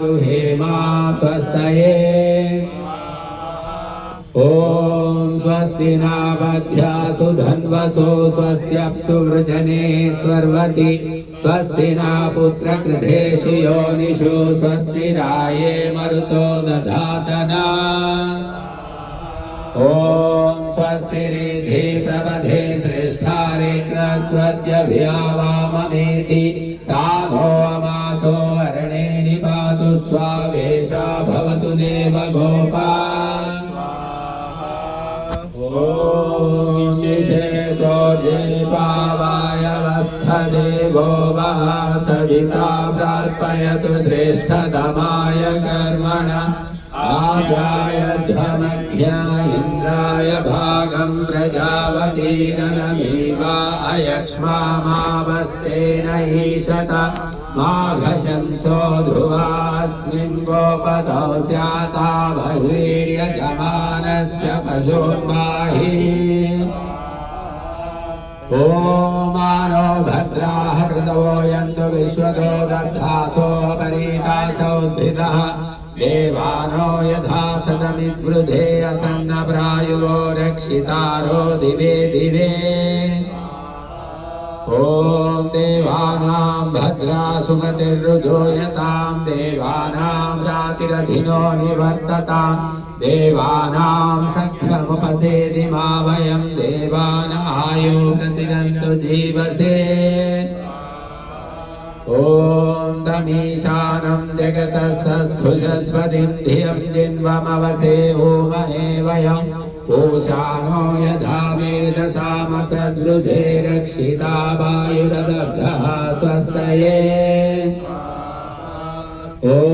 रुहेमा स्वस्तये ॐ स्वस्ति नावध्यासु धन्वसो स्वस्त्यप्सु वृजने स्वर्वति। स्वस्ति ना पुत्रकृधेषु योनिषु स्वस्ति राये मरुतो दधातना। ॐ स्वस्ति रिधि प्रबधे श्रेष्ठारिग्रस्वस्य भियावाममेति सा स्वावेशा भवतु देव गोपा ॐ वः सविता प्रार्पयतु श्रेष्ठतमाय कर्मण। आगाय धमज्ञा इन्द्राय भागं प्रजावतीरनमीवा अयक्ष्मामावस्तेन ईशत माघशंसो ध्रुवास्मिन् गोपदौ स्याता बहुवीर्यजमानस्य पशोन्माही ॐ मानो भद्राः ऋतवो यन्तु विश्वतो दर्धासो परीतासोद्भिदः देवानो यथा सदमिद्वृधे असन्नप्रायुवो रक्षितारो दिवे दिवे ॐ देवानां भद्रा सुमतिर्रुजोयतां देवानां रातिरभिनो निवर्ततां देवानां सख्यमुपसेदि मा वयं देवानायो प्रतिरन्तु जीवसे ॐ तमीशानं जगतस्थस्थुषस्पतिं धियं जिन्वमवसे ओमहे वयम् पूषाणो यथा वेदसामसदृधे रक्षिता वायुरदग्धः स्वस्तये ॐ